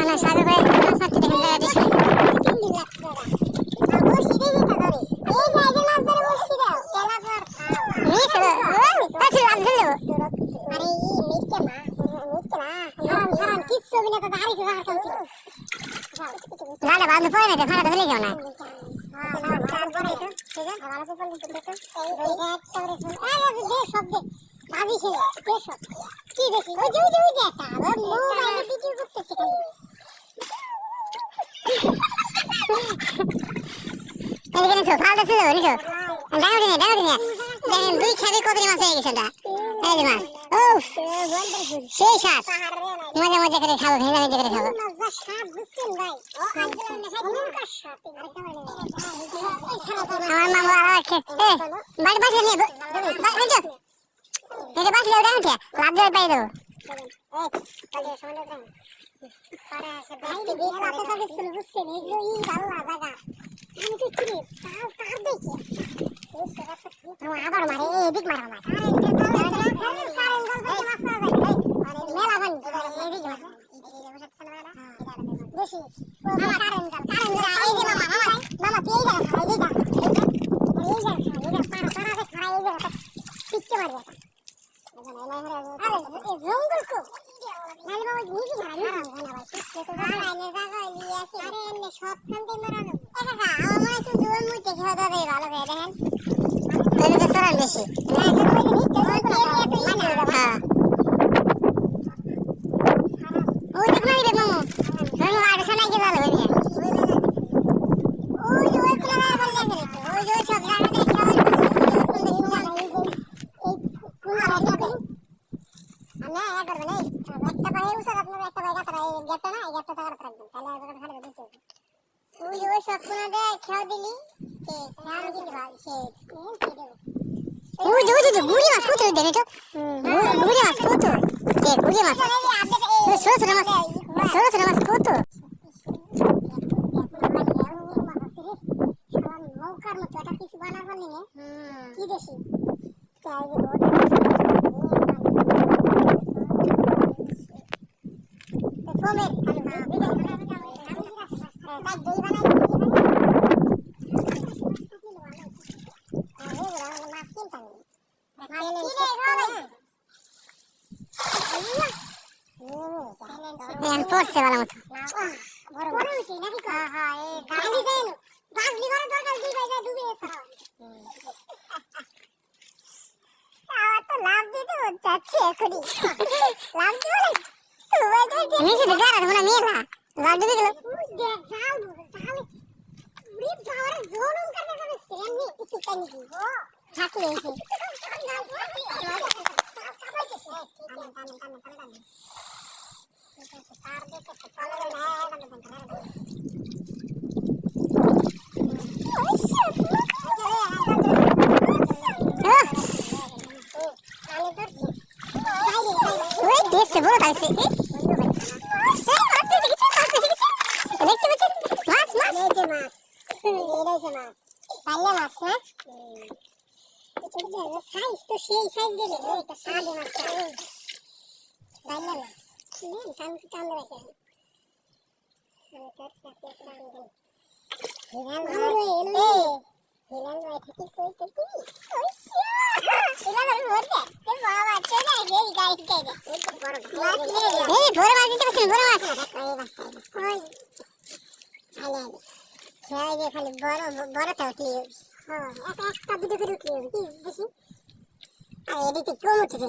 ana সাগর ভাই মাছ মারতে দেখেন জায়গাটি নিয়ে চলো তাছে লাভ দিল ধরে যাও না কি দেখি ওই যে ওই যে ওই যে একটা আবার মোবাইলে ভিডিও করতেছে এদিকে নিছো ফালটা ছিল নিছো নিয়ে ডাঙাটি নিয়ে দেখেন দুই খাবি কতরি মাছ হয়ে গেছে ওটা এই যে মাছ ও সেই স্বাদ মজা মজা করে খাব ভেজা ভেজা করে খাব আমার মামা আর খেতে বাড়ি বাড়ি নিয়ে তো এটা বাড়ি যাও লাভ দেওয়ার পাই দেবো। আবার মারে এদিক মারা মেলা বান এদিক বেশি মামা কারেন গাল কারেন গাল এই যে মামা মামা মামা তুই এই জায়গা খাই এই জায়গা এই জায়গা এই জায়গা পারা পারা দেখ খাই এই জায়গা পিচ্ছে মারি আরে জঙ্গল কো নালে বাবা নিজে মারা না না ভাই পিচ্ছে তো আরে এনে জায়গা লিয়ে আসি আরে এনে সব খান্তে মারানো একা কা আমার মনে তো দুই মুইতে খাওয়া দাওয়া দেই ভালো করে দেখেন ওইদিকে সরান বেশি না এখন ওই নিচে ওই দিয়ে তো হ্যাঁ ওই দেখ না রে মামু আর ভালো যে সব জায়গা দেখে ওই কোন না এই যে এই একটা আমরা একটা পায়ে উসা আপনার একটা পায়ে কাতরা এই গ্যাপটা না এই গ্যাপটা থাকার থাকবে তাহলে আর ঘাড়ে দিতে ওই যে ওই সব কোনাতে খেয়া দিলি সে খেয়া দিলি ভাই সে যে ওই যে গুড়ি মাছ কত দেবে তো গুড়ি মাছ কত কে গুড়ি মাছ ছোট ছোট মাছ ছোট ছোট মাছ কত মৌকার মতো একটা কিছু বানার পারলি না কি দেশি ফোমের দই বানাই মাছ কিনতাম এখন পড়ছে ভালো মতো। হ্যাঁ হ্যাঁ থাকলে সাইজ তো সেই সাইজ দিলে এটা সাদে মাছ পাল্লা মাছ টান টান রাখে আমি তার সাথে টান দিই হিরান ভাই এই হিরান ভাই থেকে কই তো কি ওইসা হিরান ভাই বলতে এ বাবা চলে গে গাড়ি গে গে এই তো বড় আলে আলে খেয়ে যে খালি তো উঠলি হ্যাঁ একটা একটা দুটো করে উঠলি কি বেশি আর এদিকে কম উঠেছে